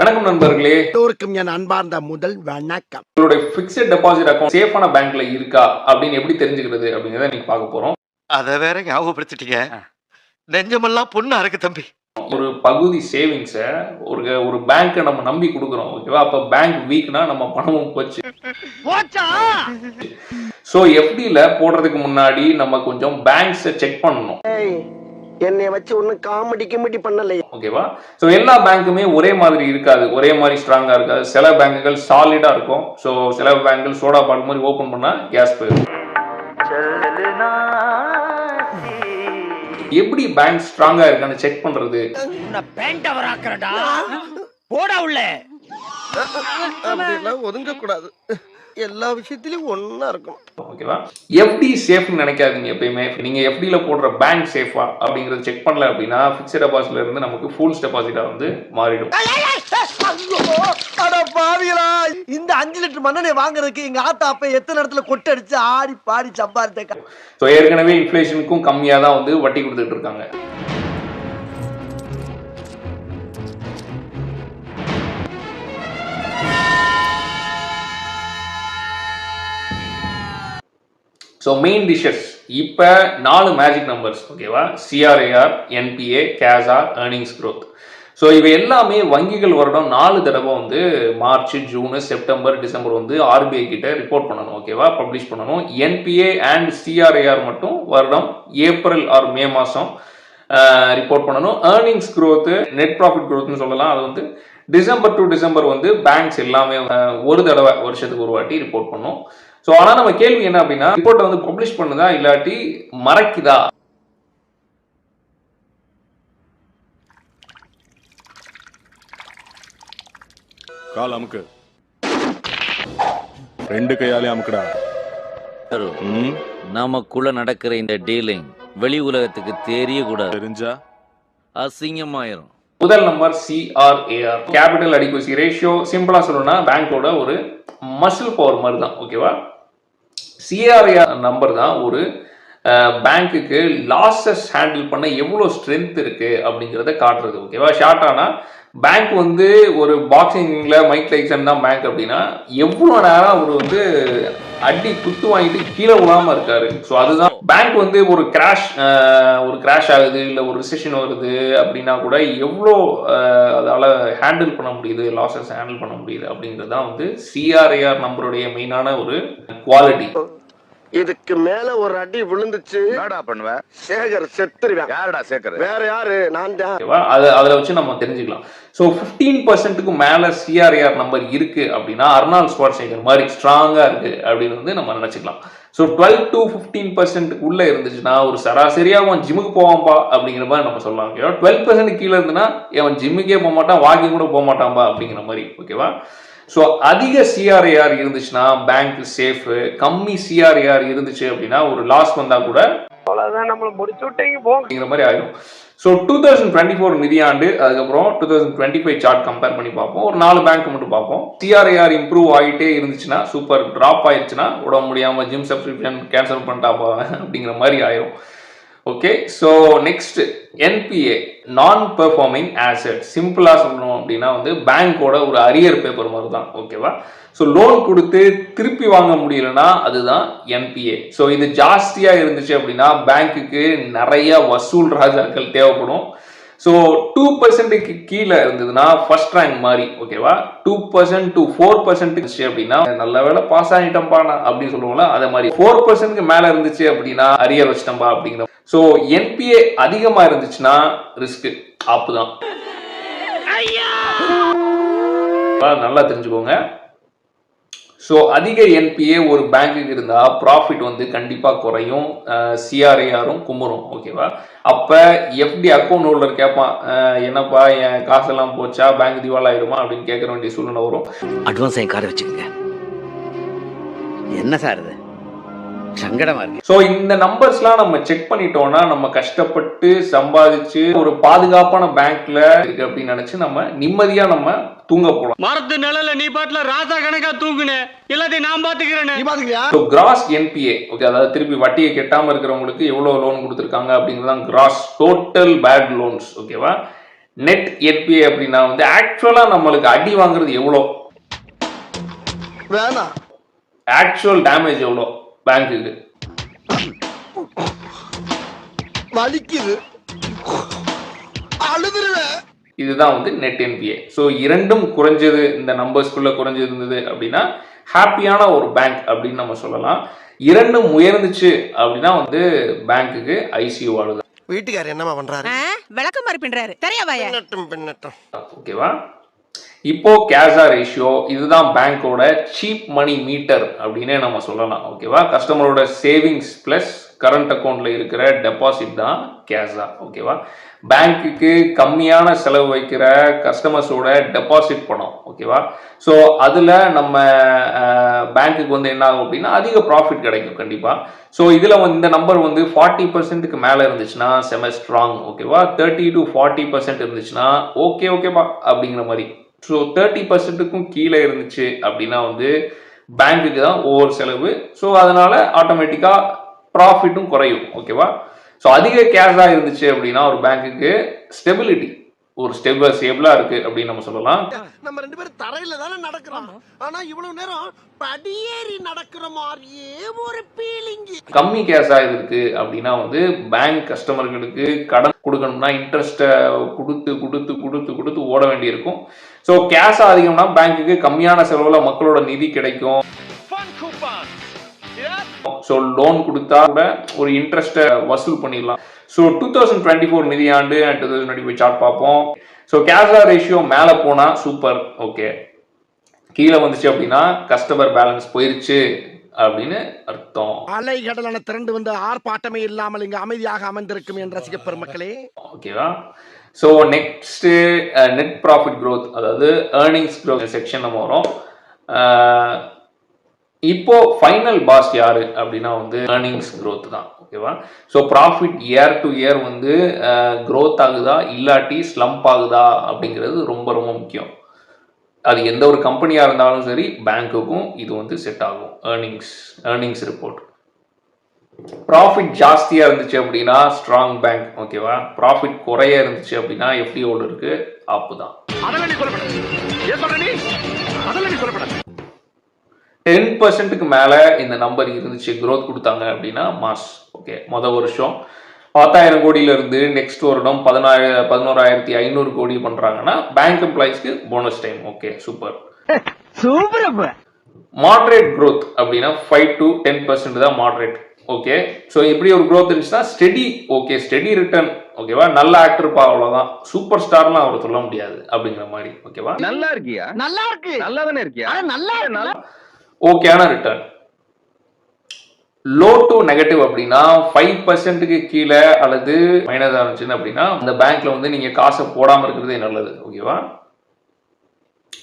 வணக்கம் நண்பர்களே. எல்லோருக்கும் என் அன்பார்ந்த முதல் வணக்கம். உங்களுடைய பிக்சட் டெபாசிட் அக்கௌண்ட் சேஃபான பேங்க்ல இருக்கா? அப்படின்னு எப்படி தெரிஞ்சுக்கிறது அப்படிங்கறத நீங்க பார்க்க போறோம். அத வேற ஞாபகப்படுத்திட்டீங்க. நெஞ்சமெல்லாம் பொண்ணா இருக்கு தம்பி. ஒரு பகுதி சேவிங்ஸை ஒரு ஒரு பேங்க்கை நம்ம நம்பி கொடுக்குறோம் ஓகேவா அப்ப பேங்க் வீக்னா நம்ம பணமும் போச்சு. ஸோ எஃப்டியில் போடுறதுக்கு முன்னாடி நம்ம கொஞ்சம் பேங்க்ஸை செக் பண்ணணும். என்னை வச்சு ஒன்னும் காமெடி கிமெடி பண்ணலையே. ஓகேவா ஸோ எல்லா பேங்க்குமே ஒரே மாதிரி இருக்காது. ஒரே மாதிரி ஸ்ட்ராங்காக இருக்காது. சில பேங்குகள் சாலிடாக இருக்கும். ஸோ சில பேங்குகள் சோடா பால் மாதிரி ஓப்பன் பண்ணால் கேஸ் போயிடும். எப்படி பேங்க் ஸ்ட்ராங்காக இருக்கான்னு செக் பண்ணுறது அப்படி எல்லாம் ஒதுங்க கூடாது எல்லா விஷயத்திலயும் ஒன்னா இருக்கணும். ஓகேவா? எஃப்டி சேஃப்னு நினைக்காதீங்க எப்பயுமே. நீங்கள் எஃப்டியில் போடுற பேங்க் சேஃபா அப்படிங்கிறத செக் பண்ணல அப்படின்னா ஃபிக்ஸட் டெபாசிட்ல இருந்து நமக்கு ஃபுல் டெபாசிட்டாக வந்து மாறிடும். இந்த அஞ்சு லிட்டர் மண்ணெண்ணெய் வாங்குறதுக்கு எங்க ஆத்தா அப்ப எத்தனை இடத்துல கொட்டடிச்சு ஆடி பாடி சம்பாதித்த ஸோ ஏற்கனவே இன்ஃப்ளேஷனுக்கும் கம்மியாக தான் வந்து வட்டி கொடுத்துட்டு இருக்காங்க. ஸோ மெயின் டிஷ்ஷஸ் இப்போ நாலு மேஜிக் நம்பர்ஸ் ஓகேவா CRAR NPA CASA earnings growth so இவை எல்லாமே வங்கிகள் வருடம் நாலு தடவை வந்து மார்ச் ஜூனு செப்டம்பர் டிசம்பர் வந்து ஆர்பிஐ கிட்ட ரிப்போர்ட் பண்ணணும் ஓகேவா பப்ளிஷ் பண்ணணும். என்பிஏ அண்ட் சிஆர்ஏஆர் மட்டும் வருடம் ஏப்ரல் ஆர் மே மாதம் ரிப்போர்ட் பண்ணணும். ஏர்னிங்ஸ் க்ரோத்து நெட் ப்ராஃபிட் க்ரோத்னு சொல்லலாம். அது வந்து டிசம்பர் டு டிசம்பர் வந்து பேங்க்ஸ் எல்லாமே ஒரு தடவை வருஷத்துக்கு ஒரு வாட்டி ரிப்போர்ட் பண்ணும். ஸோ ஆனால் நம்ம கேள்வி என்ன அப்படின்னா ரிப்போர்ட்டை வந்து பப்ளிஷ் பண்ணுதா இல்லாட்டி மறைக்குதா? கால் அமுக்கு. ரெண்டு கையாலே அமுக்குடா. நமக்குள்ள நடக்கிற இந்த டீலிங் வெளி உலகத்துக்கு தெரியக்கூடாது. தெரிஞ்சா? அசிங்கமாயிரும். முதல் number CRAR capital adequacy ratio சிம்பிளாக சொல்லணும்னா பேங்கோட ஒரு மசில் பவர் மாதிரி தான் ஓகேவா சிஆர்ஏஆர் நம்பர் தான் ஒரு பேங்க்குக்கு லாஸஸ் ஹேண்டில் பண்ண எவ்வளோ ஸ்ட்ரென்த் இருக்குது அப்படிங்கிறத காட்டுறது ஓகேவா ஷார்ட்டானா பேங்க் வந்து ஒரு பாக்ஸிங்கில் மைக் டைசன் தான் பேங்க் அப்படின்னா எவ்வளோ நேரம் அவர் வந்து அடி குத்து வாங்கிட்டு கீழே விழாம இருக்காரு. ஸோ அதுதான் பேங்க் வந்து ஒரு கிராஷ் ஒரு கிராஷ் ஆகுது இல்லை ஒரு ரிசெஷன் வருது அப்படின்னா கூட எவ்வளோ அதால் ஹேண்டில் பண்ண முடியுது லாஸஸ் ஹேண்டில் பண்ண முடியுது அப்படிங்கிறது தான் வந்து சிஆர்ஏஆர் நம்பருடைய மெயினான ஒரு குவாலிட்டி இதுக்கு மேல ஒரு அடி விழுந்துச்சு. என்னடா பண்ணுவ? சேகர் செத்துருவேன். யாருடா சேக்கர் வேற யாரு? நான் தான். அது அதில் வச்சு நம்ம தெரிஞ்சுக்கலாம். ஸோ ஃபிஃப்டீன் பர்சன்ட்டுக்கு மேலே சிஆர்ஏஆர் நம்பர் இருக்கு அப்படின்னா அர்னால் ஸ்குவாட் சேகர் மாதிரி ஸ்ட்ராங்காக இருக்கு அப்படின்னு வந்து நம்ம நினச்சிக்கலாம். ஸோ டுவெல் டு ஃபிஃப்டீன் பர்சன்ட்டுக்குள்ளே இருந்துச்சுன்னா ஒரு சராசரியாக அவன் ஜிம்முக்கு போவான்பா அப்படிங்கிற மாதிரி நம்ம சொல்லலாம். ஓகேவா? டுவெல் பர்சன்ட் கீழே இருந்துன்னா அவன் ஜிம்முக்கே போக மாட்டான் வாக்கிங் கூட போக மாட்டான்பா அப்படிங்கிற மாதிரி. ஓகேவா? ஸோ அதிக சிஆர்ஏஆர் இருந்துச்சுன்னா பேங்க் சேஃபு கம்மி சிஆர்ஏஆர் இருந்துச்சு அப்படின்னா ஒரு லாஸ் வந்தால் கூட அப்படிங்கிற மாதிரி ஆயிடும் so two thousand twenty four நிதியாண்டு அதுக்கப்புறம் two thousand twenty five chart compare பண்ணி பார்ப்போம். ஒரு நாலு பேங்க் மட்டும் பார்ப்போம். சிஆர்ஏஆர் இம்ப்ரூவ் ஆகிட்டே இருந்துச்சுன்னா சூப்பர் ட்ராப் ஆயிடுச்சுன்னா உடம்பு முடியாமல் ஜிம் சப்ஸ்கிரிப்ஷன் கேன்சல் பண்ணிட்டாப்பா அப்படிங்கிற மாதிரி ஆயிரும். Okay so next NPA non performing asset சிம்பிளாக சொல்லணும் அப்படின்னா வந்து பேங்க்கோட ஒரு அரியர் பேப்பர் மாதிரி தான் ஓகேவா ஸோ லோன் கொடுத்து திருப்பி வாங்க முடியலன்னா அதுதான் என்பிஏ ஸோ இது ஜாஸ்தியாக இருந்துச்சு அப்படின்னா பேங்க்குக்கு நிறைய வசூல் ராஜாக்கள் தேவைப்படும். ஸோ டூ பர்சன்ட்டுக்கு கீழே இருந்ததுன்னா ஃபர்ஸ்ட் ரேங்க் மாதிரி ஓகேவா two percent to four percent இருந்துச்சு அப்படின்னா நல்ல வேலை பாஸ் ஆகிட்டம்பா நான் அப்படின்னு சொல்லுவோம்ல அதே மாதிரி ஃபோர் பர்சன்ட்க்கு மேலே இருந்துச்சு அப்படின்னா அரியர் வச்சிட்டம்பா அப்படிங்கிற ஸோ என்பிஏ அதிகமாக இருந்துச்சுன்னா ரிஸ்க் ஆப்பு தான். நல்லா தெரிஞ்சுக்கோங்க. ஸோ அதிக என்பிஏ ஒரு பேங்க்குக்கு இருந்தால் ப்ராஃபிட் வந்து கண்டிப்பாக குறையும். சிஆர்ஏஆரும் கும்புறும் ஓகேவா அப்போ எஃப்டி அக்கௌண்ட் ஹோல்டர் கேட்பான் என்னப்பா என் காசெல்லாம் போச்சா? பேங்க் திவால் ஆயிடுமா அப்படின்னு கேட்குற வேண்டிய சூழ்நிலை வரும். அட்வான்ஸ் என் காரை வச்சுக்கோங்க. என்ன சார் இது? சங்கடமா இருக்கு. ஸோ இந்த நம்பர்ஸ்லாம் நம்ம செக் பண்ணிட்டோம்னா நம்ம கஷ்டப்பட்டு சம்பாதிச்சு ஒரு பாதுகாப்பான பேங்க்ல இருக்கு அப்படின்னு நினைச்சு நம்ம நிம்மதியா நம்ம தூங்க போகலாம் மரத்து நிழல்ல நீ பாட்டுல ராசா கணக்கா தூங்குன. எல்லாத்தையும் நான் பாத்துக்கிறேன்னு நீ பாத்துக்கலையா ஸோ கிராஸ் என்பிஏ ஓகே அதாவது திருப்பி வட்டியை கெட்டாம இருக்கிறவங்களுக்கு எவ்வளோ லோன் கொடுத்துருக்காங்க அப்படிங்கிறது தான் கிராஸ் டோட்டல் பேட் லோன்ஸ் ஓகேவா நெட் என்பிஏ அப்படின்னா வந்து ஆக்சுவலாக நம்மளுக்கு அடி வாங்குறது எவ்வளோ? வேணாம். ஆக்சுவல் டேமேஜ் எவ்வளோ? பேங்க்குக்கு. வலிக்குது. அழுதுருவேன் இதுதான் வந்து நெட் என்பிஏ ஸோ இரண்டும் குறைஞ்சது இந்த நம்பர்ஸ்குள்ள குறைஞ்சது இருந்தது அப்படின்னா ஹாப்பியான ஒரு பேங்க் அப்படின்னு நம்ம சொல்லலாம். இரண்டும் உயர்ந்துச்சு அப்படின்னா வந்து பேங்க்குக்கு ஐசியூ ஆளுது. வீட்டுக்காரர் என்னமா பண்றாரு? விளக்க மாதிரி பின்றாரு தெரியவாயா பின்னட்டும் பின்னட்டும். ஓகேவா? இப்போ கேஷா ரேஷியோ இதுதான் பேங்க்கோட சீப் மணி மீட்டர் அப்படின்னே நம்ம சொல்லலாம் ஓகேவா கஸ்டமரோட சேவிங்ஸ் ப்ளஸ் கரண்ட் அக்கௌண்ட்ல இருக்கிற டெபாசிட் தான் கேஷா ஓகேவா பேங்க்குக்கு கம்மியான செலவு வைக்கிற கஸ்டமர்ஸோட டெபாசிட் பணம் ஓகேவா ஸோ அதில் நம்ம பேங்க்குக்கு வந்து என்ன ஆகும் அப்படின்னா அதிக ப்ராஃபிட் கிடைக்கும் கண்டிப்பாக ஸோ இதில் வந்து இந்த நம்பர் வந்து ஃபார்ட்டி பர்சன்ட்டுக்கு மேலே இருந்துச்சுன்னா செம ஸ்ட்ராங் ஓகேவா தேர்ட்டி டு ஃபார்ட்டி பர்சன்ட் இருந்துச்சுன்னா ஓகே ஓகேப்பா அப்படிங்கிற மாதிரி. ஸோ தேர்ட்டி பர்சன்ட்டுக்கும் கீழே இருந்துச்சு அப்படின்னா வந்து பேங்க்குக்கு தான் ஒவ்வொரு செலவு. ஸோ அதனால ஆட்டோமேட்டிக்காக ப்ராஃபிட்டும் குறையும். ஓகேவா ஸோ அதிக கேஷாக இருந்துச்சு அப்படின்னா ஒரு பேங்க்குக்கு ஸ்டெபிலிட்டி ஒரு ஸ்டெப் ஸ்டேபிளாக இருக்குது அப்படின்னு நம்ம சொல்லலாம். நம்ம ரெண்டு பேரும் தரையில தானே நடக்கிறோம். ஆனா இவ்வளவு நேரம் படியேறி நடக்கிற மாதிரியே ஒரு பீலிங் கம்மி கேஷாக இருக்கு அப்படின்னா வந்து பேங்க் கஸ்டமர்களுக்கு கடன் கொடுக்கணும்னா இன்ட்ரெஸ்ட்டை கொடுத்து கொடுத்து கொடுத்து கொடுத்து ஓட வேண்டியிருக்கும். ஸோ கேஷாக அதிகம்னா பேங்க்குக்கு கம்மியான செலவில் மக்களோட நிதி கிடைக்கும். ஸோ லோன் கொடுத்தா கூட ஒரு இன்ட்ரெஸ்ட்டை வசூல் பண்ணிடலாம். So two thousand twenty four நிதியாண்டு and two thousand twenty five chart பார்ப்போம். ஸோ கேஷா ரேஷியோ மேலே போனால் சூப்பர் ஓகே கீழே வந்துச்சு அப்படின்னா கஸ்டமர் பேலன்ஸ் போயிருச்சு அப்படின்னு அர்த்தம். அலை கடலான திரண்டு வந்து ஆர்ப்பாட்டமே இல்லாமல் இங்கு அமைதியாக அமர்ந்திருக்கும் என் ரசிக பெருமக்களே. ஓகேவா so next net profit growth அதாவது ஏர்னிங்ஸ் க்ரோத் செக்ஷன் நம்ம வரும். Uh, இப்போ ஃபைனல் பாஸ் யாரு அப்படின்னா வந்து ஏர்னிங்ஸ் க்ரோத் தான் ஓகேவா so profit year to year வந்து uh, க்ரோத் ஆகுதா இல்லாட்டி ஸ்லம்ப் ஆகுதா அப்படிங்கிறது ரொம்ப ரொம்ப முக்கியம். அது எந்த ஒரு கம்பெனியாக இருந்தாலும் சரி பேங்க்குக்கும் இது வந்து செட் ஆகும் ஏர்னிங்ஸ் ஏர்னிங்ஸ் ரிப்போர்ட் ப்ராஃபிட் ஜாஸ்தியாக இருந்துச்சு அப்படின்னா ஸ்ட்ராங் பேங்க் ஓகேவா ப்ராஃபிட் குறைய இருந்துச்சு அப்படின்னா எஃப்டிஓடு இருக்கு ஆப்பு தான் டென் பர்சன்ட்டுக்கு மேலே இந்த நம்பர் இருந்துச்சு growth கொடுத்தாங்க அப்படின்னா மாஸ் ஓகே மொதல் வருஷம் பத்தாயிரம் கோடியிலிருந்து நெக்ஸ்ட் வருடம் பதினாயிரம் பதினோராயிரத்தி ஐநூறு கோடி பண்ணுறாங்கன்னா bank எம்ப்ளாயிஸ்க்கு bonus time okay super moderate growth அப்படின்னா ஃபைவ் டு டென் பர்சன்ட் தான் மாட்ரேட் ஓகே ஸோ இப்படி ஒரு growth இருந்துச்சுன்னா ஸ்டெடி ஓகே ஸ்டெடி ரிட்டர்ன் ஓகேவா நல்ல ஆக்டர்ப்பா அவ்வளோதான் சூப்பர் ஸ்டார்லாம் அவர் சொல்ல முடியாது அப்படிங்கிற மாதிரி. ஓகேவா நல்லா இருக்கியா? நல்லா இருக்கு. நல்லா தானே இருக்கியா நல்லா ஓகேயான ரிட்டர்ன் லோ டு நெகட்டிவ் அப்படின்னா ஃபைவ் பர்சன்ட்டுக்கு கீழே அல்லது மைனஸ் ஆனிச்சுன்னு அப்படின்னா அந்த பேங்க்ல வந்து நீங்க காசை போடாம இருக்கிறதே நல்லது. ஓகேவா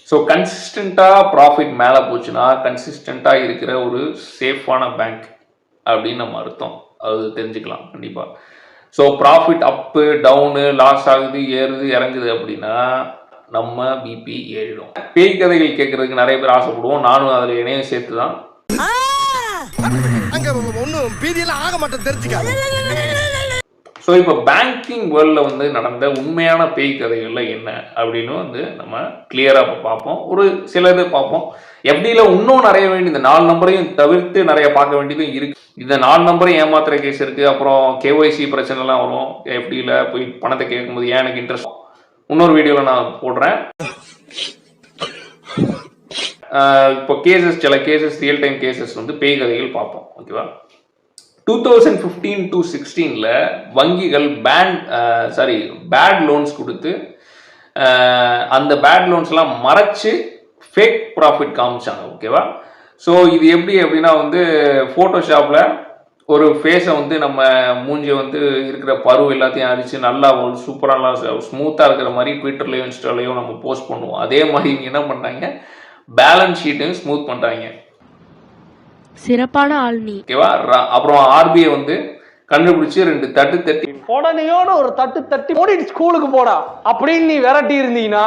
ஸோ கன்சிஸ்டண்ட்டாக ப்ராஃபிட் மேலே போச்சுன்னா கன்சிஸ்டண்ட்டாக இருக்கிற ஒரு சேஃபான பேங்க் அப்படின்னு நம்ம அர்த்தம். அது தெரிஞ்சுக்கலாம் கண்டிப்பாக so profit up down loss ஆகுது ஏறுது இறங்குது அப்படின்னா நம்ம பிபி ஏறிடும். பேய் கதைகள் கேட்கறதுக்கு நிறைய பேர் ஆசைப்படுவோம். நானும் அதில் இணையம் சேர்த்து தான் அங்க ஒண்ணும் பீதியெல்லாம் ஆக மாட்டேன் தெரிஞ்சுக்க ஸோ இப்போ பேங்கிங் வேர்ல்டில் வந்து நடந்த உண்மையான பேய் கதைகள்ல என்ன அப்படின்னு வந்து நம்ம கிளியராக இப்போ பார்ப்போம். ஒரு சில இது பார்ப்போம். எப்படியில் இன்னும் நிறைய வேண்டிய இந்த நாலு நம்பரையும் தவிர்த்து நிறைய பார்க்க வேண்டியதும் இருக்கு. இந்த நாலு நம்பரையும் ஏமாத்துற கேஸ் இருக்கு. அப்புறம் கேஒய்சி பிரச்சனைலாம் வரும். எப்படியில் போய் பணத்தை கேட்கும்போது ஏன் எனக்கு இன்ட்ரெஸ்ட் இன்னொரு வீடியோவில் நான் போடுறேன். இப்போ கேசஸ் சில கேசஸ் ரியல் டைம் கேசஸ் வந்து பேய் கதைகள் பார்ப்போம். ஓகேவா டூ தௌசண்ட் ஃபிஃப்டீன் டு சிக்ஸ்டீனில் வங்கிகள் பேன் சாரி பேட் லோன்ஸ் கொடுத்து uh, அந்த பேட் லோன்ஸ்லாம் மறைச்சு ஃபேக் ப்ராஃபிட் காமிச்சாங்க ஓகேவா ஸோ இது எப்படி அப்படின்னா வந்து ஃபோட்டோஷாப்பில் ஒரு ஃபேஸை வந்து நம்ம மூஞ்சி வந்து இருக்கிற பரு எல்லாத்தையும் அரிச்சு நல்லா ஒரு சூப்பராக ஸ்மூத்தாக இருக்கிற மாதிரி ட்விட்டர்லேயும் இன்ஸ்டாலையும் நம்ம போஸ்ட் பண்ணுவோம். அதே மாதிரி இவங்க என்ன பண்ணுறாங்க பேலன்ஸ் ஷீட்டையும் ஸ்மூத் பண்ணுறாங்க சிறப்பான ஆள் நீ. ஓகேவா? அப்புறம் ஆர்பிஐ வந்து கண்டுபிடிச்சு ரெண்டு தட்டு தட்டி உடனேயோட ஒரு தட்டு தட்டி ஓடிட்டு ஸ்கூலுக்கு போடா. அப்படின்னு நீ விரட்டி இருந்தீங்கன்னா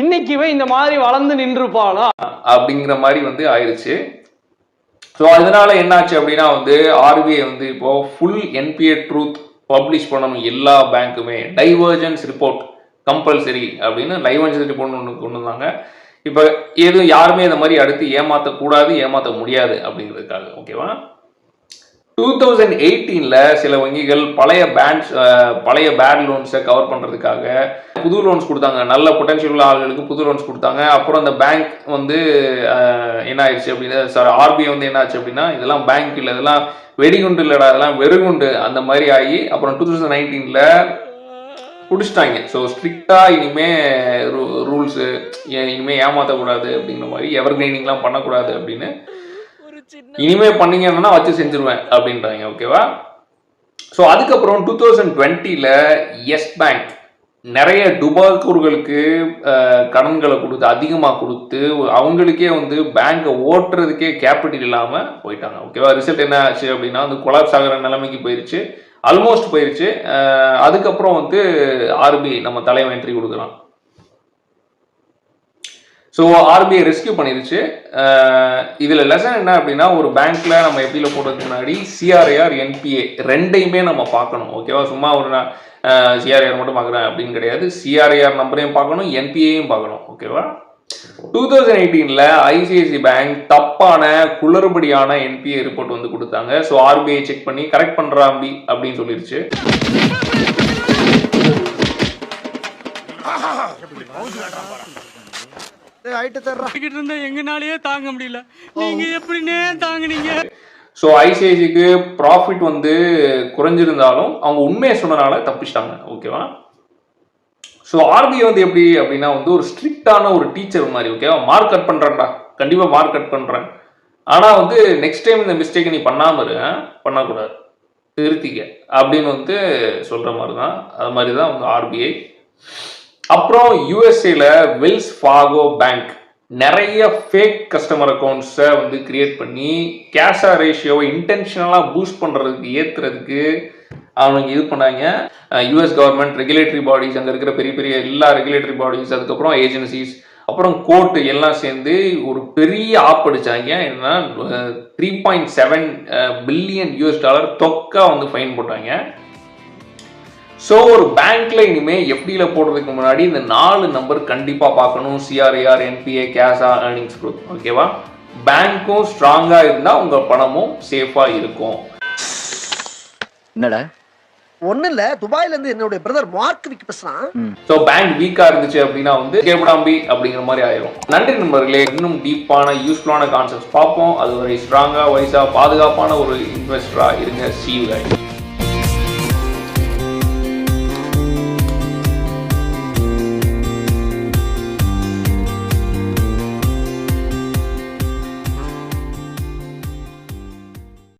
இன்னைக்குவே இந்த மாதிரி வளர்ந்து நின்றுப்பானா? அப்படிங்கிற மாதிரி வந்து ஆயிடுச்சு ஸோ அதனால என்னாச்சு அப்படின்னா வந்து ஆர்பிஐ வந்து இப்போ ஃபுல் என்பிஏ ட்ரூத் பப்ளிஷ் பண்ணணும் எல்லா பேங்க்குமே டைவர்ஜன்ஸ் ரிப்போர்ட் கம்பல்சரி அப்படின்னு அஞ்சலி போன்னு ஒன்று கொண்டு வந்தாங்க. இப்போ எதுவும் யாருமே இந்த மாதிரி அடுத்து ஏமாற்றக்கூடாது ஏமாற்ற முடியாது அப்படிங்கிறதுக்காக ஓகேவா டூ தௌசண்ட் எயிட்டீனில் சில வங்கிகள் பழைய பேண்ட்ஸ் பழைய பேட் லோன்ஸை கவர் பண்ணுறதுக்காக புது லோன்ஸ் கொடுத்தாங்க. நல்ல பொட்டன்ஷியல் உள்ள ஆளுகளுக்கு புது லோன்ஸ் கொடுத்தாங்க. அப்புறம் அந்த பேங்க் வந்து என்ன ஆயிடுச்சு அப்படின்னா சாரி ஆர்பிஐ வந்து என்ன ஆச்சு அப்படின்னா இதெல்லாம் பேங்க் இல்லை இதெல்லாம் வெடிகுண்டு இல்லைடா இதெல்லாம் வெறுகுண்டு அந்த மாதிரி ஆகி அப்புறம் டூ தௌசண்ட் நைன்டீனில் பிடிச்சிட்டாங்க. ஸோ ஸ்ட்ரிக்டாக இனிமே ரூல்ஸு இனிமேல் ஏமாற்றக்கூடாது அப்படிங்கிற மாதிரி எவர் கிரைனிங்லாம் பண்ணக்கூடாது அப்படின்னு இனிமே பண்ணீங்கன்னா வச்சு செஞ்சுருவேன் அப்படின்றாங்க ஓகேவா ஸோ அதுக்கப்புறம் டூ தௌசண்ட் டுவெண்ட்டியில் எஸ் பேங்க் நிறைய டுபாக்கூர்களுக்கு கடன்களை கொடுத்து அதிகமாக கொடுத்து அவங்களுக்கே வந்து பேங்க்கை ஓட்டுறதுக்கே கேபிட்டல் இல்லாமல் போயிட்டாங்க ஓகேவா ரிசல்ட் என்ன ஆச்சு அப்படின்னா வந்து கொலாப்ஸ் ஆகிற நிலைமைக்கு போயிடுச்சு ஆல்மோஸ்ட் போயிடுச்சு அதுக்கப்புறம் வந்து ஆர்பிஐ நம்ம தலைவன் என்ட்ரி கொடுக்குறான். ஸோ ஆர்பிஐ ரெஸ்கியூ பண்ணிருச்சு. இதில் லெசன் என்ன அப்படின்னா ஒரு பேங்க்கில் நம்ம எப்படியில் போடுறதுக்கு முன்னாடி சிஆர்ஐஆர் என்பிஏ ரெண்டையுமே நம்ம பார்க்கணும். ஓகேவா சும்மா ஒரு நான் சிஆர்ஐஆர் மட்டும் பார்க்குறேன் அப்படின்னு கிடையாது. சிஆர்ஐஆர் நம்பரையும் பார்க்கணும் என்பிஏயும் பார்க்கணும். ஓகேவா டூ தௌசண்ட் எயிட்டீனில் ஐசிஐசி பேங்க் தப்பான குளறுபடியான என்பிஏ ரிப்போர்ட் வந்து கொடுத்தாங்க. ஸோ ஆர்பிஐ செக் பண்ணி கரெக்ட் பண்ணுறாம்பி அப்படின்னு சொல்லிருச்சு. எங்கனாலயே தாங்க முடியல. நீங்க எப்படின்னே தாங்குனீங்க? ஸோ ஐசிஐசிக்கு ப்ராஃபிட் வந்து குறைஞ்சிருந்தாலும் அவங்க உண்மையை சொன்னனால தப்பிச்சிட்டாங்க. ஓகேவா ஸோ ஆர்பிஐ வந்து எப்படி அப்படின்னா வந்து ஒரு ஸ்ட்ரிக்டான ஒரு டீச்சர் மாதிரி ஓகேவா மார்க் கட் பண்ணுறேன்டா கண்டிப்பாக மார்க் கட் பண்ணுறேன் ஆனால் வந்து நெக்ஸ்ட் டைம் இந்த மிஸ்டேக்கை நீ பண்ணாமல் இரு பண்ணக்கூடாது. திருத்திக்க. அப்படின்னு வந்து சொல்கிற மாதிரி தான் அது மாதிரி தான் வந்து ஆர்பிஐ அப்புறம் யூஎஸ்ஏல வெல்ஸ் ஃபாகோ பேங்க் நிறைய ஃபேக் கஸ்டமர் அக்கௌண்ட்ஸை வந்து கிரியேட் பண்ணி கேஷா ரேஷியோவை இன்டென்ஷனலாக பூஸ்ட் பண்ணுறதுக்கு ஏற்றுறதுக்கு அவங்க இது பண்ணாங்க. யூஎஸ் கவர்மெண்ட் ரெகுலேட்டரி பாடிஸ் அங்கே இருக்கிற பெரிய பெரிய எல்லா ரெகுலேட்டரி பாடிஸ் அதுக்கப்புறம் ஏஜென்சிஸ் அப்புறம் கோர்ட்டு எல்லாம் சேர்ந்து ஒரு பெரிய ஆப் அடிச்சாங்க. என்னன்னா three point seven billion US dollar தொக்கா வந்து ஃபைன் போட்டாங்க. ஸோ ஒரு பேங்க்ல இனிமே எஃப்டியில போடுறதுக்கு முன்னாடி இந்த நாலு நம்பர் கண்டிப்பா பார்க்கணும். CRAR NPA CASA earnings growth ஓகேவா பேங்க்கும் ஸ்ட்ராங்கா இருந்தா உங்க பணமும் சேஃபா இருக்கும். என்னடா? ஒண்ணும் இல்ல. துபாயில இருந்து என்னுடைய பிரதர் மார்க் விக்கு பேசுறான். ஸோ பேங்க் வீக்கா இருந்துச்சு அப்படின்னா வந்து கேபடாம்பி அப்படிங்கிற மாதிரி ஆயிரும். நன்றி நண்பர்களே. இன்னும் டீப்பான யூஸ்ஃபுல்லான கான்செப்ட்ஸ் பார்ப்போம். அது ஒரு ஸ்ட்ராங்கா வைஸா பாதுகாப்பான ஒரு இன்வெஸ்டரா இருங்க. C you